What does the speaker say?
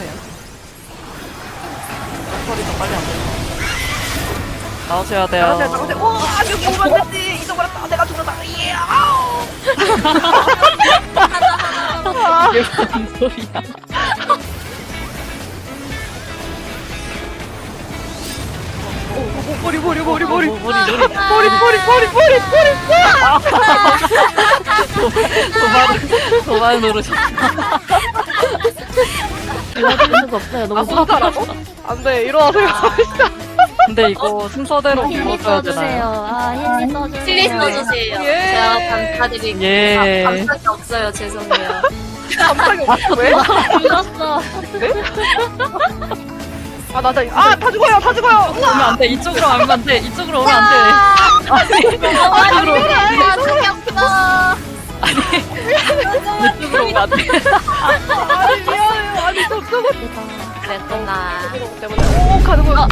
나오세요. 소리 더 빨리 안 돼. 나오셔야 돼요. 나가세요, 나가세요. 오, 아주 보면 안 되지. 이쪽으로 아, 내가 죽었다. 예, 아우. 이게 무슨 소리야. 머리, 머리, 머리, 머리. 뭐, 머리, 머리. 머리, 머리, 머리, 머리, 머리. 도발, 도발 누르셨어. 도와주는 수 없어요. 아, 너무 혼자라고? 안 돼, 일어나세요. 근데 이거 순서대로 힐리 불러줘야 써주세요. 되나요? 아, 힐리 써주세요. 힐리 써주세요. 예. 제가 감사드릴게요. 예. 아, 감사이 없어요. 죄송해요. 감상이 없어. 왜? 불렀어. 아, 나, 나, 아, 다 죽어요, 다 죽어요. 오면 안 돼. 이쪽으로 오면 안 돼. 이쪽으로 오면 안 돼. 아니, 이쪽으로, 아, 재미없어. 이쪽으로 오면 안 돼. 그랬구나. 오, 가는 거야.